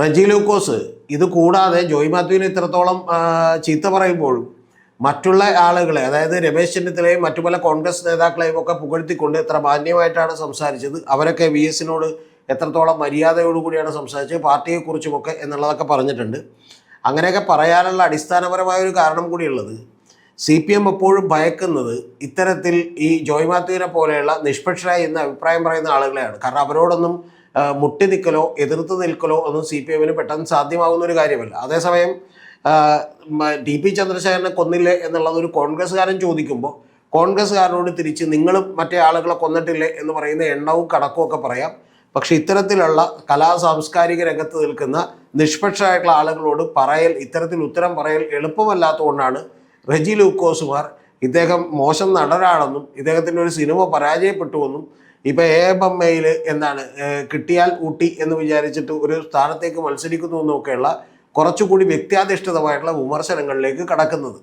റജി ലൂക്കോസ് ഇത് കൂടാതെ ജോയ് മാത്യുവിനെ ഇത്രത്തോളം ചീത്ത പറയുമ്പോഴും മറ്റുള്ള ആളുകളെ അതായത് രമേശ് ചെന്നിത്തലയും മറ്റു പല കോൺഗ്രസ് നേതാക്കളെയും ഒക്കെ പുകഴ്ത്തിക്കൊണ്ട് എത്ര മാന്യമായിട്ടാണ് സംസാരിച്ചത്. അവരൊക്കെ വി എസിനോട് എത്രത്തോളം മര്യാദയോടുകൂടിയാണ് സംസാരിച്ചത് പാർട്ടിയെക്കുറിച്ചുമൊക്കെ എന്നുള്ളതൊക്കെ പറഞ്ഞിട്ടുണ്ട്. അങ്ങനെയൊക്കെ പറയാനുള്ള അടിസ്ഥാനപരമായ ഒരു കാരണം കൂടിയുള്ളത് സി പി എം എപ്പോഴും ഭയക്കുന്നത് ഇത്തരത്തിൽ ഈ ജോയ് മാത്യുവിനെ പോലെയുള്ള നിഷ്പക്ഷരായി എന്ന് അഭിപ്രായം പറയുന്ന ആളുകളെയാണ്. കാരണം അവരോടൊന്നും മുട്ടി നിൽക്കലോ എതിർത്ത് നിൽക്കലോ ഒന്നും സി പി എമ്മിന് പെട്ടെന്ന് സാധ്യമാകുന്ന ഒരു കാര്യമല്ല. അതേസമയം ടി പി ചന്ദ്രശേഖരനെ കൊന്നില്ലേ എന്നുള്ളത് ഒരു കോൺഗ്രസ്സുകാരൻ ചോദിക്കുമ്പോൾ കോൺഗ്രസ്സുകാരനോട് തിരിച്ച് നിങ്ങളും മറ്റേ ആളുകളെ കൊന്നിട്ടില്ലേ എന്ന് പറയുന്ന എണ്ണവും കണക്കും ഒക്കെ പറയാം. പക്ഷെ ഇത്തരത്തിലുള്ള കലാ സാംസ്കാരിക രംഗത്ത് നിൽക്കുന്ന നിഷ്പക്ഷരായിട്ടുള്ള ആളുകളോട് പറയൽ ഇത്തരത്തിൽ ഉത്തരം പറയൽ എളുപ്പമല്ലാത്തതുകൊണ്ടാണ് റെജി ലൂക്കോസുമാർ ഇദ്ദേഹം മോശം നടനാണെന്നും ഇദ്ദേഹത്തിന്റെ ഒരു സിനിമ പരാജയപ്പെട്ടുവെന്നും ഇപ്പൊ എ ബമ്മയിൽ എന്താണ് കിട്ടിയാൽ ഊട്ടി എന്ന് വിചാരിച്ചിട്ട് ഒരു സ്ഥാനത്തേക്ക് മത്സരിക്കുന്നു എന്നൊക്കെയുള്ള കുറച്ചുകൂടി വ്യക്തിയാധിഷ്ഠിതമായിട്ടുള്ള വിമർശനങ്ങളിലേക്ക് കടക്കുന്നത്.